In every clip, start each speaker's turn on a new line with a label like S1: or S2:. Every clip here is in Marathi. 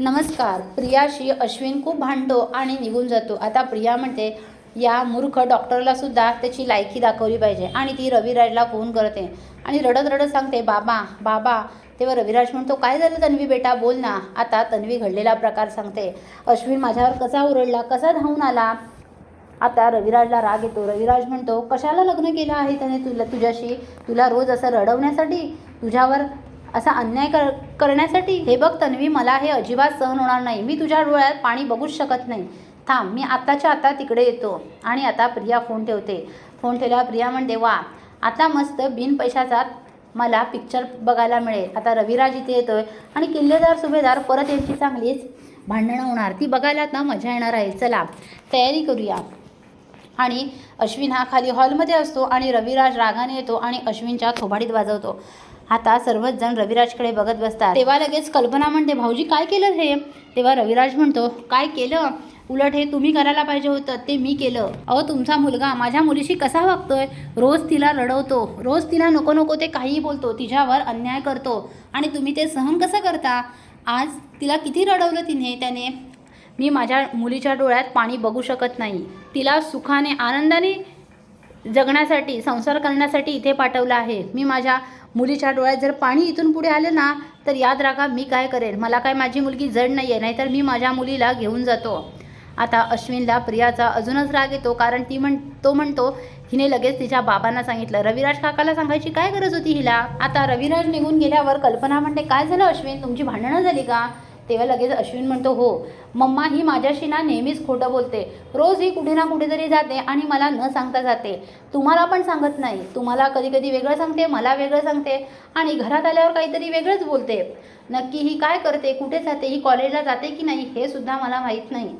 S1: नमस्कार. प्रियाशी अश्विन खूप भांडतो आणि निघून जातो. आता प्रिया म्हणते या मूर्ख डॉक्टरला सुद्धा त्याची लायकी दाखवली पाहिजे. आणि ती रविराजला फोन करते. आणि रडत रडत सांगते बाबा बाबा. तेव्हा रविराज म्हणतो काय झालं तन्वी बेटा? बोल ना. आता तन्वी घडलेला प्रकार सांगते. अश्विन माझ्यावर कसा ओरडला कसा धावून आला? आता रविराजला राग येतो. रविराज म्हणतो कशाला लग्न केलं आहे त्याने तुला तुझ्याशी? तुला रोज असं रडवण्यासाठी? तुझ्यावर असा अन्याय कर करण्यासाठी? हे बघ तन्वी मला हे अजिबात सहन होणार नाही. मी तुझ्या डोळ्यात पाणी बघूच शकत नाही. थांब मी आत्ताच्या आता तिकडे येतो. आणि आता प्रिया फोन ठेवते. फोन ठेवल्यावर प्रिया म्हणते वा आता मस्त बिन पैशाचा मला पिक्चर बघायला मिळेल. आता रविराज इथे येतोय आणि किल्लेदार सुभेदार परत यांची चांगलीच भांडणं होणार. ती बघायला आता मजा येणार आहे. चला तयारी करूया. आणि अश्विन हा खाली हॉलमध्ये असतो आणि रविराज रागाने येतो आणि अश्विनच्या थोबाडीत वाजवतो. आता सर्वच जण रविराजकडे बघत बसतात. तेव्हा लगेच कल्पना म्हणते भाऊजी काय केलं हे? तेव्हा रविराज म्हणतो काय केलं? उलट हे तुम्ही करायला पाहिजे होतं ते मी केलं. अहो तुमचा मुलगा माझ्या मुलीशी कसा वागतोय? रोज तिला रडवतो. रोज तिला नको नको ते काहीही बोलतो. तिच्यावर अन्याय करतो. आणि तुम्ही ते सहन कसं करता? आज तिला किती रडवलं तिने त्याने? मी माझ्या मुलीच्या डोळ्यात पाणी बघू शकत नाही. तिला सुखाने आनंदाने जगण्यासाठी संसार करण्यासाठी इथे पाठवलं आहे. मी माझ्या मुलीच्या डोळ्यात जर पाणी इथून पुढे आलं ना तर याद राखा मी काय करेन मला काय माझी मुलगी जड नाही आहे नाहीतर मी माझ्या मुलीला घेऊन जातो. आता अश्विनला प्रियाचा अजूनच राग येतो कारण ती म्हण तो म्हणतो हिने लगेच तिच्या बाबांना सांगितलं. रविराज काकाला सांगायची काय गरज होती हिला? आता रविराज निघून गेल्यावर कल्पना म्हणते काय झालं अश्विन? तुमची भांडणं झाली का? तेव्हा लगेच अश्विन म्हणतो हो मम्मा ही माझ्याशी ना नेहमीच खोटं बोलते. रोज ही कुठे ना कुठेतरी जाते आणि मला न सांगता जाते. तुम्हाला पण सांगत नाही. तुम्हाला कधी कधी वेगळं सांगते मला वेगळं सांगते आणि घरात आल्यावर काहीतरी वेगळंच बोलते. नक्की ही काय करते कुठे जाते ही कॉलेजला जाते की नाही हे सुद्धा मला माहीत नाही.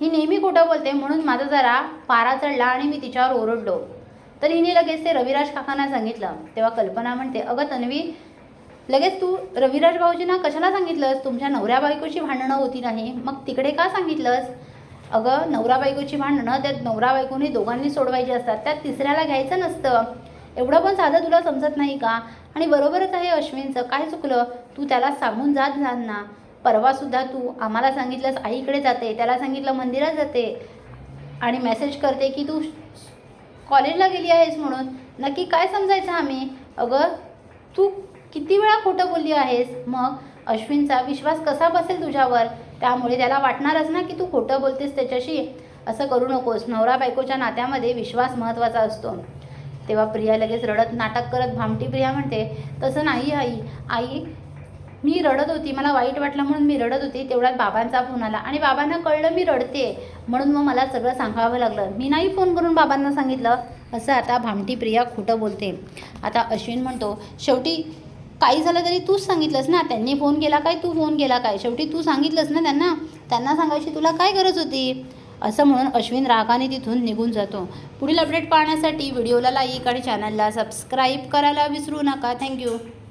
S1: ही नेहमी खोटं बोलते म्हणून माझा जरा पारा चढला आणि मी तिच्यावर ओरडलो. तर हिने लगेच ते रविराज काकांना सांगितलं. तेव्हा कल्पना म्हणते अगं तन्वी लगेच तू रविराज भाऊजींना कशाला सांगितलंस? तुमच्या नवऱ्या बायकोची भांडणं होती नाही. मग तिकडे का सांगितलंस? अगं नवरा बायकोची भांडणं त्यात नवरा बायकोने दोघांनी सोडवायची असतात. त्यात तिसऱ्याला घ्यायचं नसतं. एवढं पण साधं तुला समजत नाही का? आणि बरोबरच आहे अश्विनचं. काय चुकलं? तू त्याला सांगून जात जा ना. परवासुद्धा तू आम्हाला सांगितलंस आईकडे जाते. त्याला सांगितलं मंदिरात जाते. आणि मेसेज करते की तू कॉलेजला गेली आहेस म्हणून. नक्की काय समजायचं आम्ही? अगं तू किती वेळा खोटं बोलली आहेस? मग अश्विनचा विश्वास कसा बसेल तुझ्यावर? त्यामुळे त्याला वाटणारच ना की तू खोटं बोलतेस त्याच्याशी. असं करू नकोस. नवरा बायकोच्या नात्यामध्ये विश्वास महत्त्वाचा असतो. तेव्हा प्रिया लगेच रडत नाटक करत भामटी प्रिया म्हणते तसं नाही आई. आई मी रडत होती. मला वाईट वाटलं म्हणून मी रडत होती. तेवढ्यात बाबांचा फोन आला. आणि बाबांना कळलं मी रडते. म्हणून मग मला सगळं सांगावं लागलं. मी नाही फोन करून बाबांना सांगितलं. असं आता भामटी प्रिया खोटं बोलते. आता अश्विन म्हणतो शेवटी काही झालं तरी तूच सांगितलंस ना. त्यांनी फोन केला काय? तू फोन केला काय? शेवटी तू सांगितलंस ना त्यांना. त्यांना सांगायची तुला काय गरज होती? असं म्हणून अश्विन रागाने तिथून निघून जातो. पुढील अपडेट पाहण्यासाठी व्हिडिओला लाईक आणि चॅनलला सबस्क्राईब करायला विसरू नका. थँक्यू